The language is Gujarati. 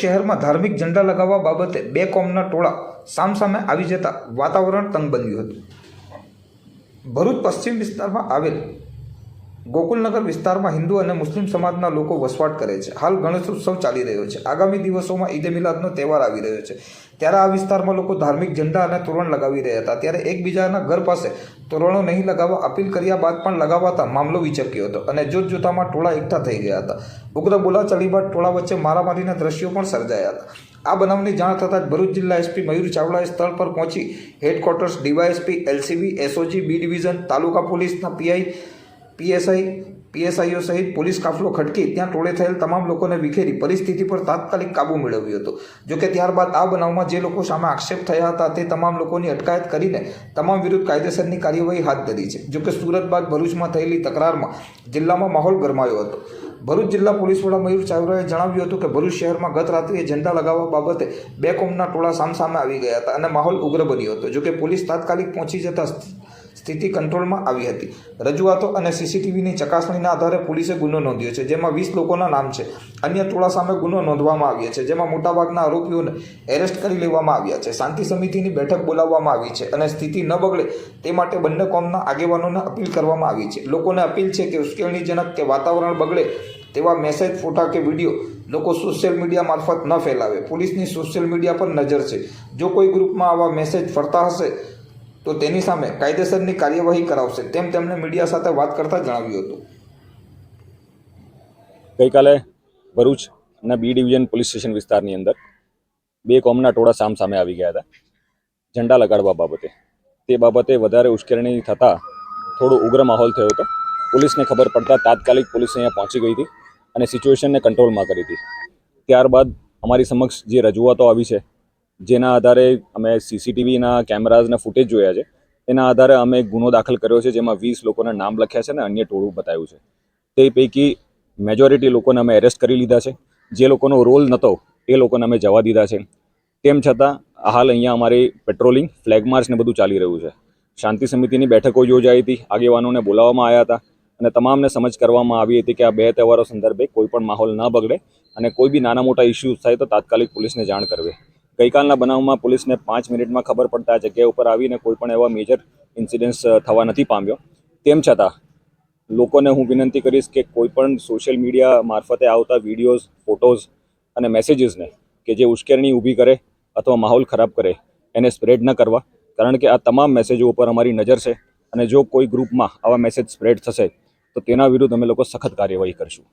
શહેરમાં ધાર્મિક ઝંડા લગાવવા બાબતે બે કોમના ટોળા સામસામે આવી જતા વાતાવરણ તંગ બન્યું હતું. ભરૂચ પશ્ચિમ વિસ્તારમાં આવેલ ગોકુલનગર વિસ્તારમાં હિન્દુ અને મુસ્લિમ સમાજના લોકો વસવાટ કરે છે. હાલ ગણેશ ઉત્સવ ચાલી રહ્યો છે. આગામી દિવસોમાં ઈદે મિલાદનો તહેવાર આવી રહ્યો છે. ત્યારે આ વિસ્તારમાં લોકો ધાર્મિક ઝંડા અને તોરણ લગાવી રહ્યા હતા. ત્યારે એકબીજાના ઘર પાસે તોરણો નહીં લગાવવા અપીલ કર્યા બાદ પણ લગાવાતા મામલો વિચક્યો હતો અને જોત જોતામાં ટોળા એકઠા થઈ ગયા હતા. ઉગ્ર બોલાચાલી બાદ ટોળા વચ્ચે મારામારીના દ્રશ્યો પણ સર્જાયા હતા. આ બનાવની જાણ થતાં જ ભરૂચ જિલ્લા એસપી મયુર ચાવડાએ સ્થળ પર પહોંચી headquarters DySP, LCB, SOG, B division, taluka પોલીસના પીઆઈ પીએસઆઈ, પીએસઆઈઓ સહિત પોલીસ કાફલો ખડકી ત્યાં ટોળે થયેલ તમામ લોકોને વિખેરી પરિસ્થિતિ પર તાત્કાલિક કાબુ મેળવ્યો હતો. જોકે ત્યારબાદ આ બનાવમાં જે લોકો સામે આક્ષેપ થયા હતા તે તમામ લોકોની અટકાયત કરીને તમામ વિરુદ્ધ કાયદેસરની કાર્યવાહી હાથ ધરી છે. જોકે સુરત બાદ ભરૂચમાં થયેલી તકરારમાં જિલ્લામાં માહોલ ગરમાયો હતો. ભરૂચ જિલ્લા પોલીસ વડા મયુર ચાવરાએ જણાવ્યું હતું કે ભરૂચ શહેરમાં ગત રાત્રિએ ઝંડા લગાવવા બાબતે બે કોમના ટોળા સામસામે આવી ગયા હતા અને માહોલ ઉગ્ર બન્યો હતો. જોકે પોલીસ તાત્કાલિક પહોંચી જતા સ્થિતિ કંટ્રોલમાં આવી હતી. રજૂઆતો અને સીસીટીવીની ચકાસણીના આધારે પોલીસે ગુનો નોંધ્યો છે, જેમાં વીસ લોકોના નામ છે. અન્ય ટોળા સામે ગુનો નોંધવામાં આવ્યો છે, જેમાં મોટાભાગના આરોપીઓને એરેસ્ટ કરી લેવામાં આવ્યા છે. શાંતિ સમિતિની બેઠક બોલાવવામાં આવી છે અને સ્થિતિ ન બગડે તે માટે બંને કોમના આગેવાનોને અપીલ કરવામાં આવી છે. લોકોને અપીલ છે કે ઉશ્કેરણીજનક કે વાતાવરણ બગડે તેવા મેસેજ, ફોટા કે વીડિયો લોકો સોશિયલ મીડિયા મારફત ન ફેલાવે. પોલીસની સોશિયલ મીડિયા પર નજર છે. જો કોઈ ગ્રુપમાં આવા મેસેજ ફરતા હશે તો તેની સામે કાયદેસરની કાર્યવાહી કરાવશે તેમ તેમણે મીડિયા સાથે વાત કરતા જણાવ્યું હતું. ગઈકાલે ભરૂચ અને બી ડિવિઝન પોલીસ સ્ટેશન વિસ્તારની અંદર બે કોમના ટોળા સામ સામે આવી ગયા હતા. ઝંડા લગાડવા બાબતે. તે બાબતે વધારે ઉશ્કેરણી થતાં થોડો ઉગ્ર માહોલ થયો હતો. પોલીસને ખબર પડતા તાત્કાલિક પોલીસ અહીંયા પહોંચી ગઈ હતી અને સિચ્યુએશનને કંટ્રોલમાં કરી હતી. ત્યારબાદ અમારી સમક્ષ જે રજૂઆતો આવી છે જેના આધારે અમે સીસીટીવીના કેમેરાઝના ફૂટેજ જોયા છે. એના આધારે અમે ગુનો દાખલ કર્યો છે, જેમાં વીસ લોકોના નામ લખ્યા છે અને અન્ય ટોળું બતાવ્યું છે. તે પૈકી મેજોરિટી લોકોને અમે એરેસ્ટ કરી લીધા છે. જે લોકોનો રોલ નહોતો એ લોકોને અમે જવા દીધા છે. તેમ છતાં, હાલ અહીંયા અમારી પેટ્રોલિંગ ફ્લેગ માર્ચ ને બધું ચાલી રહ્યું છે. શાંતિ સમિતિની બેઠકો યોજાઈ હતી, આગેવાનોને બોલાવવામાં આવ્યા હતા અને તમામને સમજ કરવામાં આવી હતી કે આ બે તહેવારો સંદર્ભે કોઈ પણ માહોલ ન બગડે અને કોઈ બી નાના મોટા ઇસ્યુઝ થાય તો તાત્કાલિક પોલીસને જાણ કરવી. ગઈકાલના બનાવમાં પોલીસને પાંચ મિનિટમાં ખબર પડતા જગ્યા ઉપર આવીને કોઈ પણ એવા મેજર ઇન્સિડન્ટ્સ થવા નથી પામ્યો. તેમ છતાં, લોકોને હું વિનંતી કરીશ કે કોઈ પણ સોશિયલ મીડિયા મારફતે આવતા વિડીયોઝ ફોટોઝ અને મેસેજીસને કે જે ઉશ્કેરણી ઊભી કરે અથવા માહોલ ખરાબ કરે, એને સ્પ્રેડ ન કરવા. કારણ કે આ તમામ મેસેજો ઉપર અમારી નજર છે અને જો કોઈ ગ્રુપમાં આવા મેસેજ સ્પ્રેડ થશે, તો તેના વિરુદ્ધ અમે લોકો સખત કાર્યવાહી કરશું.